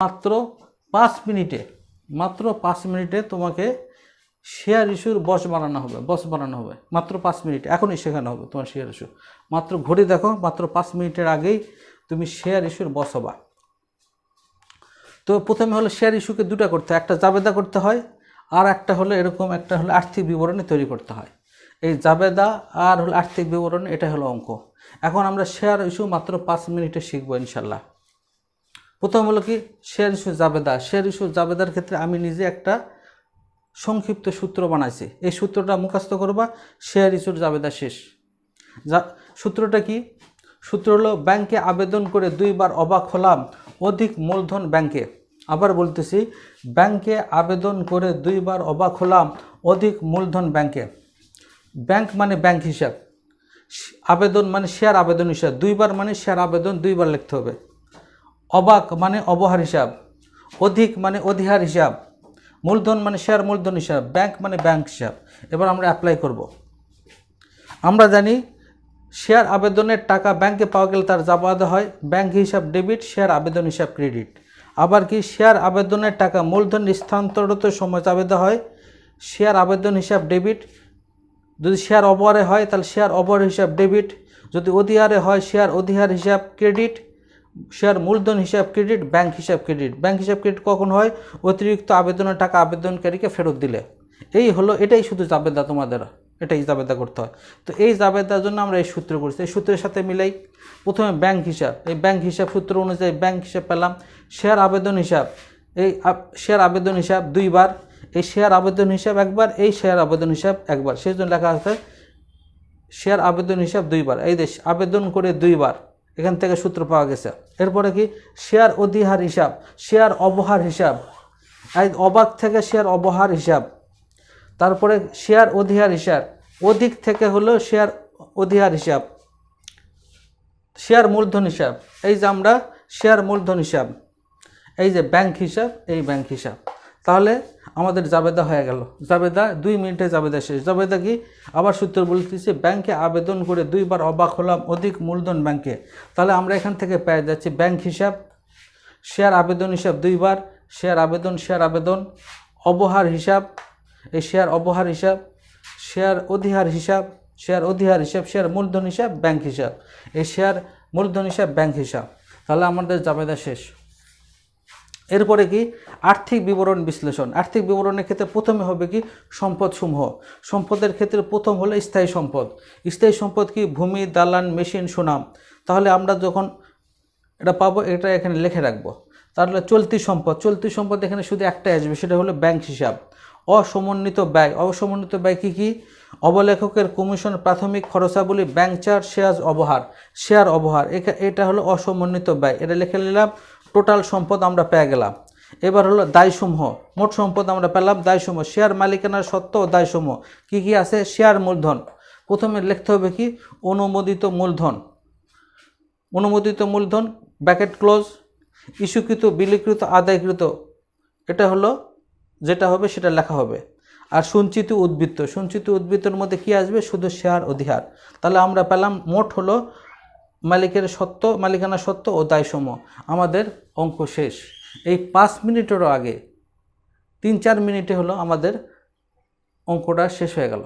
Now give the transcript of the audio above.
মাত্র পাঁচ মিনিটে, মাত্র পাঁচ মিনিটে তোমাকে শেয়ার ইস্যুর বস বানানো হবে বস বানানো হবে। মাত্র পাঁচ মিনিট, এখনই শেখানো হবে তোমার শেয়ার ইস্যু মাত্র ঘড়ি দেখো, মাত্র পাঁচ মিনিটের আগেই তুমি শেয়ার ইস্যুর বস হবা। তো প্রথমে হলো শেয়ার ইস্যুকে দুটা করতে হয়, একটা জাবেদা করতে হয়, আর একটা হলো এরকম একটা হলো আর্থিক বিবরণী তৈরি করতে হয়। এই জাবেদা আর হলো আর্থিক বিবরণী এটা হলো অঙ্ক। এখন আমরা শেয়ার ইস্যু মাত্র পাঁচ মিনিটে শিখব ইনশাল্লাহ প্রথম হলো কি শেয়ার ইস্যু জাবেদা। শেয়ার ইস্যু জাবেদার ক্ষেত্রে আমি নিজে একটা সংক্ষিপ্ত সূত্র বানাইছি। এই সূত্রটা মুখস্থ করবা শেয়ার ইস্যুর জাবেদা শেষ। যা, সূত্রটা কি? সূত্র হলো, ব্যাংকে আবেদন করে দুইবার অবাক হলাম, অধিক মূলধন ব্যাংকে। আবার বলতেছি, ব্যাংকে আবেদন করে দুইবার অবাক হলাম, অধিক মূলধন ব্যাংকে। ব্যাংক মানে ব্যাংক হিসাব। আবেদন মানে শেয়ার আবেদন হিসাব। দুইবার মানে শেয়ার আবেদন, দুইবার লিখতে হবে। অবাক মানে অবহার হিসাব, অধিক মানে অধিহার হিসাব, মূলধন মানে শেয়ার মূলধন হিসাব ব্যাংক মানে ব্যাংক হিসাব। এবার আমরা অ্যাপ্লাই করব। আমরা জানি শেয়ার আবেদনের টাকা ব্যাংকে পাওয়া গেলে তার জাবাদা হয়। ব্যাংক হিসাব ডেবিট শেয়ার আবেদন হিসাব ক্রেডিট আবার কি শেয়ার আবেদনের টাকা মূলধন স্থানান্তরিত সময় জাবেদা হয়? শেয়ার আবেদন হিসাব ডেবিট যদি শেয়ার অবহারে হয় তাহলে শেয়ার অবহার হিসাব ডেবিট যদি অধিহারে হয় শেয়ার অধিহার হিসাব ক্রেডিট শেয়ার মূলধন হিসাব ক্রেডিট, ব্যাংক হিসাব ক্রেডিট। ব্যাংক হিসাব ক্রেডিট কখন হয়? অতিরিক্ত আবেদনের টাকা আবেদনকারীকে ফেরত দিলে। এই হলো, এটাই শুধু জাবেদা তোমাদের, এটাই জাবেদা করতে হয়। তো এই জাবেদার জন্য আমরা এই সূত্র করছি। এই সূত্রের সাথে মিলাই প্রথমে ব্যাংক হিসাব। এই ব্যাংক হিসাব সূত্র অনুযায়ী ব্যাংক হিসাব পেলাম। শেয়ার আবেদন হিসাব। এই শেয়ার আবেদন হিসাব দুইবার। এই শেয়ার আবেদন হিসাব একবার, এই শেয়ার আবেদন হিসাব একবার। সেই জন্য লেখা আছে, শেয়ার আবেদন হিসাব দুইবার। এই দেশ আবেদন করে দুইবার। এখান থেকে সূত্র পাওয়া গেছে। এরপরে কি? শেয়ার অধিহার হিসাব, শেয়ার অবহার হিসাব। এই অবাক থেকে শেয়ার অবহার হিসাব। তারপরে শেয়ার অধিহার হিসাব। অধিক থেকে হলো শেয়ার অধিহার হিসাব। শেয়ার মূলধন হিসাব। এই যে আমরা শেয়ার মূলধন হিসাব, এই যে ব্যাংক হিসাব, এই ব্যাংক হিসাব। তাহলে আমাদের জাবেদা হয়ে গেল। জাবেদা দুই মিনিটে জাবেদা শেষ। জাবেদা কি? আবার সূত্র বলতেছি, ব্যাংকে আবেদন করে দুইবার অবাক হলাম অধিক মূলধন ব্যাংকে। তাহলে আমরা এখান থেকে পেয়ে যাচ্ছি ব্যাংক হিসাব, শেয়ার আবেদন হিসাব দুইবার, শেয়ার আবেদন শেয়ার আবেদন, অবহার হিসাব, এই শেয়ার অবহার হিসাব, শেয়ার অধিহার হিসাব, শেয়ার অধিহার হিসাব, শেয়ার মূলধন হিসাব, ব্যাংক হিসাব। এই শেয়ার মূলধন হিসাব, ব্যাংক হিসাব। তাহলে আমাদের জাবেদা শেষ। এরপরে কি? আর্থিক বিবরণ বিশ্লেষণ। আর্থিক বিবরণের ক্ষেত্রে প্রথমে হবে কি? সম্পদ সমূহ সম্পদের ক্ষেত্রে প্রথম হলো স্থায়ী সম্পদ। স্থায়ী সম্পদ কি? ভূমি, দালান, মেশিন, সুনাম। তাহলে আমরা যখন এটা পাবো, এটা এখানে লিখে রাখব। তাহলে চলতি সম্পদ। চলতি সম্পদ এখানে শুধু একটাই আসবে, সেটা হলো ব্যাংক হিসাব। অসমন্বিত ব্যয়। অসমন্বিত ব্যয় কী কী? অবলেখকের কমিশন প্রাথমিক খরচাবলী, ব্যাংক চার্জ, শেয়ার অবহার। শেয়ার অবহার। এটা হলো অসমন্বিত ব্যয়। এটা লিখে নিলাম টোটাল সম্পদ আমরা পেয়ে গেলাম। এবার হলো দায়সমূহ। মোট সম্পদ আমরা পেলাম দায়সমূহ। শেয়ার মালিকানার সত্ত্ব ও দায়সমূহ। কী কী আছে? শেয়ার মূলধন। প্রথমে লিখতে হবে কি? অনুমোদিত মূলধন। অনুমোদিত মূলধন ব্যাকেট ক্লোজ, ইস্যুকৃত, বিলিকৃত, আদায়কৃত। এটা হলো যেটা হবে সেটা লেখা হবে। আর সঞ্চিত উদ্বৃত্ত। সঞ্চিত উদ্বৃত্তের মধ্যে কি আসবে? শুধু শেয়ার অধিহার। তাহলে আমরা পেলাম মোট হলো মালিকের সত্য, মালিকানা সত্য ও দায়সম আমাদের অঙ্ক শেষ। এই পাঁচ মিনিটেরও আগে, তিন চার মিনিটে হলো আমাদের অঙ্কটা শেষ হয়ে গেল।